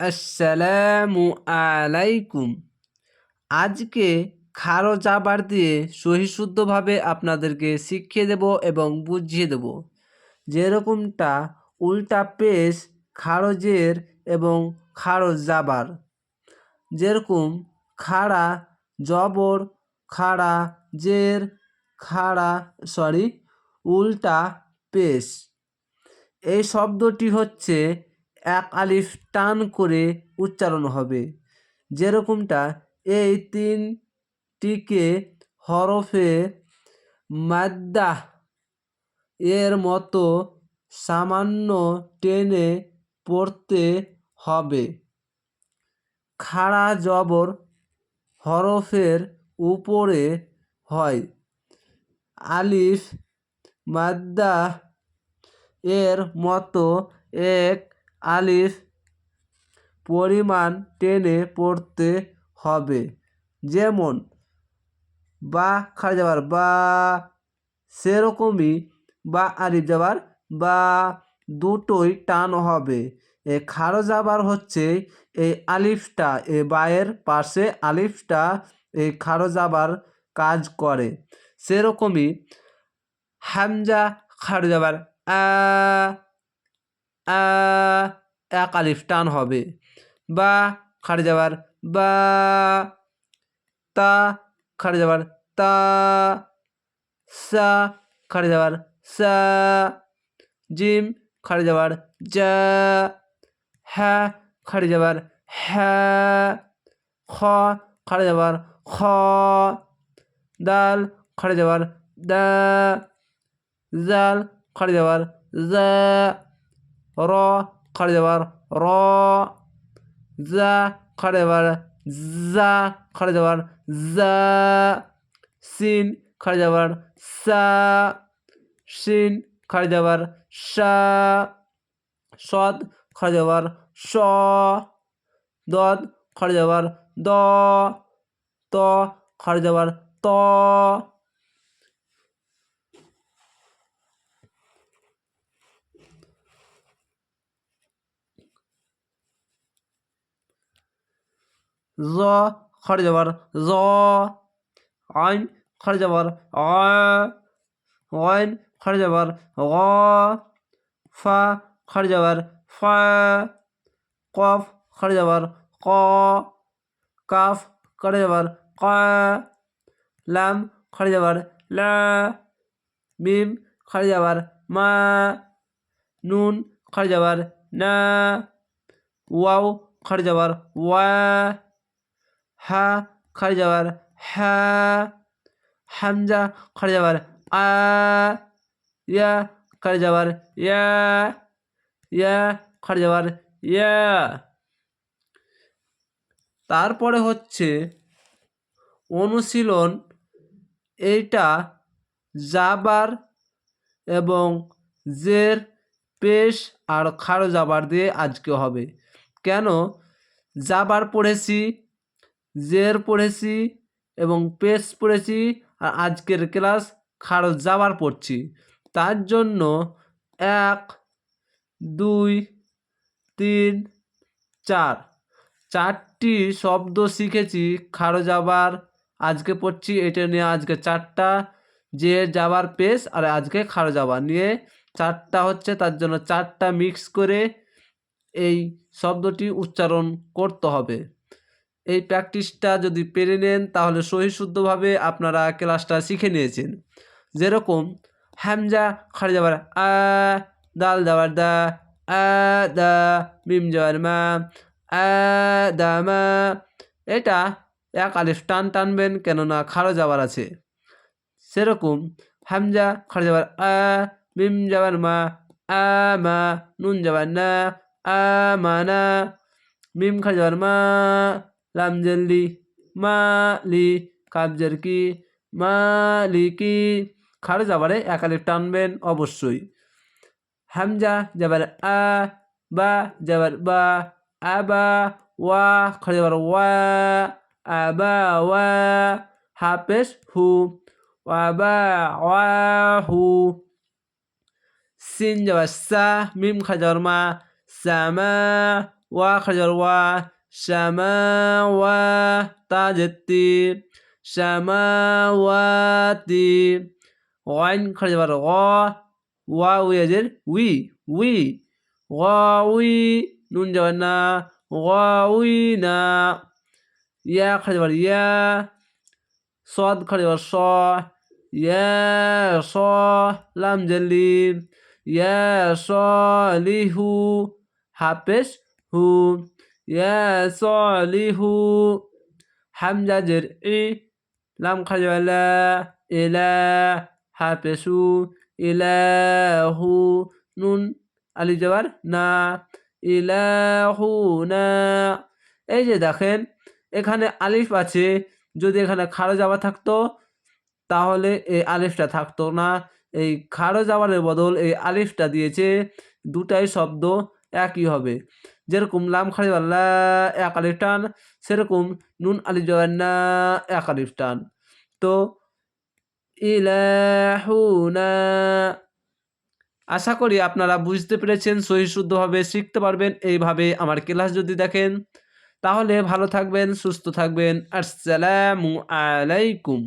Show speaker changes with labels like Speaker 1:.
Speaker 1: আসসালামু আলাইকুম। আজকে খারো জাবার দিয়ে সহিশুদ্ধভাবে আপনাদেরকে শিখিয়ে দেব এবং বুঝিয়ে দেব। যেরকমটা উল্টা পেশ খারজের এবং খারজ জাবার। যেরকম খাড়া জবর, খাড়া জের, খাড়া সরি উল্টা পেশ। এই শব্দটি হচ্ছে এক আলিফ টান করে উচ্চারণ হবে। যেরকমটা এই তিনটিকে হরফে মাদ্দা এর মতো সামান্য টেনে পড়তে হবে। খাড়া জবর হরফের উপরে হয়। আলিফ মাদ্দা এর মতো এক আলিফ পরিমাণ টেনে পড়তে হবে। যেমন, বা খাড়া যাবার বা, সেরকমই বা আলিফ যাবার বা, দুটোই টান হবে। এ খাড়ো যাবার হচ্ছে এই আলিফটা, এ বায়ের পাশে আলিফটা এই খাড়ো যাবার কাজ করে। সেরকমই হামজা খাড়ো যাবার আ আ এক আলিফ টান হবে। বা, খাড়ে যাবার, বা, তা, খাড়ে যাবার, তা, সা, খাড়ে যাবার, সা, জিম, খাড়ে যাবার, যা হ্যাঁ খাড়ে যাবার হ্যাঁ খ, খাড়ে যাবার, খ, দাল, খাড়ে যাবার, দা, জাল, খাড়ে যাবার, জা র খাড়ে যাবার র, জা খাড়ে যাবার জা খাড়ে যাবার জা, সিন খাড়ে যাবার সা, সিন খাড়ে যাবার সা, সদ খাড়ে যাবার স, দদ খাড়ে যাবার দ, ত খাড়ে যাবার ত জ খড়ে যাবার জ আইন খড়ে যাবার আইন খড়ে যাবার গ ফা খড়ে যাবার ফা কফ খড়ে যাবার ক কাফ খড়ে যাবার ক লাম খড়ে যাবার লা মিম খড়ে যাবার মা নুন খড়ে যাবার না ওয়াও খড়ে যাবার ওয়া হা খাড়ি যাবার হা, হামজা খাড়ি যাবার আ, ইয়া খাড়ি যাবার ইয়া ইয়া যাবার ইয়া। তারপরে হচ্ছে অনুশীলন, এইটা জাবার এবং জের, পেশ আর খারো জাবার দিয়ে আজকে হবে। কেন? জাবার পড়েছি জের পড়েছি এবং পেস পড়েছি আর আজকের ক্লাস খারজ যাবার পড়ছি। তার জন্য এক, দুই, তিন, চার। চারটি শব্দ শিখেছি খারো যাবার আজকে পড়ছি, এটা নিয়ে আজকে চারটা। যে যাবার পেস আর আজকে খারো যাবার নিয়ে চারটা হচ্ছে, তার জন্য চারটা মিক্স করে এই শব্দটি উচ্চারণ করতে হবে। এই প্র্যাকটিসটা যদি পেরে নেন, তাহলে সহিশুদ্ধভাবে আপনারা ক্লাসটা শিখে নিয়েছেন। যেরকম হ্যামজা খাড়ে যাবার আ, দাল যাবার দা, আ, দা, মিম যাবার মা, আ, দা, মা, এটা এক আলিফ টান টানবেন কেননা খাড়ো যাবার আছে। সেরকম, হামজা খাড়ে যাবার আ, মিম যাবার মা, আ, মা, নুন যাবার না, আ, মা না, মিম খাড়ে যাবার মা লামজেল্লি মালি কাবজের কি মালিকি খাড়ে যাবারে একালে টানবেন অবশ্যই। হামজা যাবার আ, বা, যাবার বা আবা ওয়া খাড়ে যাবার ওয়া আবা ওয়া হাফেস হু ওয়াবা ওয়া, হু। সিন যাবার সা, মিম যাবার মা সামা ওয়া খারজার ওয়া শ্যামাওয়াতি শ্যামাওয়াতি ওয়াইন খরচ বার ওয়া উই আজের উই উই ওয়া উই নুন যাবে না ওয়া উই না, ইয়া খরচ বার ইয়া, সদ খরচ বার স, ইয়া, স, লাম জেলি ইয়া, স লিহু হাফেজ হু। يا صالح حمزة جرئي لم خلي لا إلى حبسو إله নুন আলি যাবার না ইলাহুনা এই যে দেখেন এখানে আলিফ আছে যদি এখানে খারো যাওয়া থাকতো তাহলে এই আলিফটা থাকতো না এই খারো যাওয়ারের বদল এই আলিফটা দিয়েছে দুটাই শব্দ একই হবে। যেরকম লাম খালি আল্লাহ এক আলিফ টান, সেরকম নুন আলি জয়ান্না এক আলিফ টান। তো ইলাহুনা, আশা করি আপনারা বুঝতে পেরেছেন, সহি শুদ্ধভাবে শিখতে পারবেন। এইভাবে আমার ক্লাস যদি দেখেন, তাহলে ভালো থাকবেন, সুস্থ থাকবেন। আসসালামু আলাইকুম।